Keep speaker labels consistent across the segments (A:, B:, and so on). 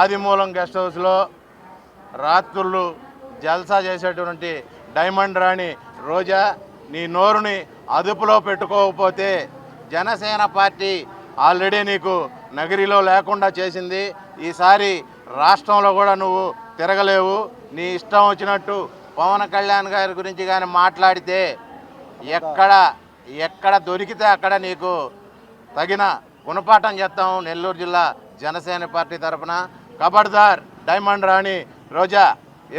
A: ఆదిమూలం guest హౌస్లో రాత్రులు జల్సా చేసేటువంటి డైమండ్ రాణి రోజా నీ నోరుని అదుపులో పెట్టుకోకపోతే జనసేన పార్టీ ఆల్రెడీ నీకు నగరిలో లేకుండా చేసింది. ఈసారి రాష్ట్రంలో కూడా నువ్వు తిరగలేవు. నీ ఇష్టం వచ్చినట్టు పవన్ కళ్యాణ్ గారి గురించి కానీ మాట్లాడితే ఎక్కడ ఎక్కడ దొరికితే అక్కడ నీకు తగిన గుణపాఠం చేస్తాం నెల్లూరు జిల్లా జనసేన పార్టీ తరఫున కబడ్దార్ డైమండ్ రాణి రోజా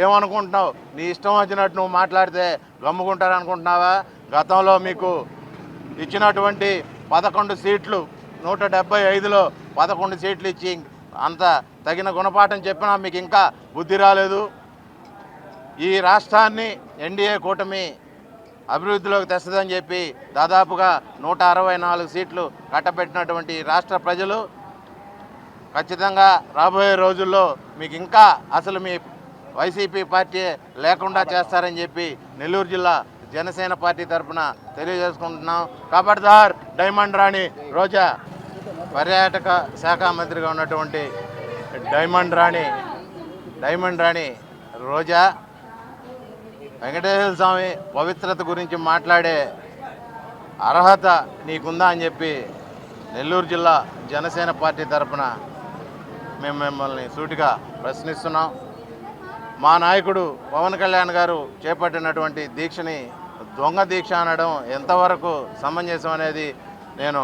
A: ఏమనుకుంటున్నావు? నీ ఇష్టం వచ్చినట్టు నువ్వు మాట్లాడితే గమ్ముకుంటారనుకుంటున్నావా? గతంలో మీకు ఇచ్చినటువంటి పదకొండు సీట్లు నూట డెబ్బై ఐదులో పదకొండు సీట్లు ఇచ్చి అంత తగిన గుణపాఠం చెప్పినా మీకు ఇంకా బుద్ధి రాలేదు. ఈ రాష్ట్రాన్ని ఎన్డీఏ కూటమి అభివృద్ధిలోకి తెస్తుందని చెప్పి దాదాపుగా నూట అరవై నాలుగు సీట్లు కట్టబెట్టినటువంటి రాష్ట్ర ప్రజలు ఖచ్చితంగా రాబోయే రోజుల్లో మీకు ఇంకా అసలు మీ వైసీపీ పార్టీ లేకుండా చేస్తారని చెప్పి నెల్లూరు జిల్లా జనసేన పార్టీ తరఫున తెలియజేసుకుంటున్నాం. కబడ్దార్ డైమండ్ రాణి రోజా పర్యాటక శాఖ మంత్రిగా ఉన్నటువంటి డైమండ్ రాణి డైమండ్ రాణి రోజా వెంకటేశ్వర స్వామి పవిత్రత గురించి మాట్లాడే అర్హత నీకుందా అని చెప్పి నెల్లూరు జిల్లా జనసేన పార్టీ తరఫున మేము మిమ్మల్ని సూటిగా ప్రశ్నిస్తున్నాం. మా నాయకుడు పవన్ కళ్యాణ్ గారు చేపట్టినటువంటి దీక్షని దొంగ దీక్ష అనడం ఎంతవరకు సమంజసం అనేది నేను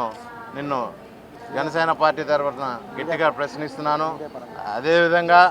A: నిన్ను జనసేన పార్టీ తరఫున గట్టిగా ప్రశ్నిస్తున్నాను. అదేవిధంగా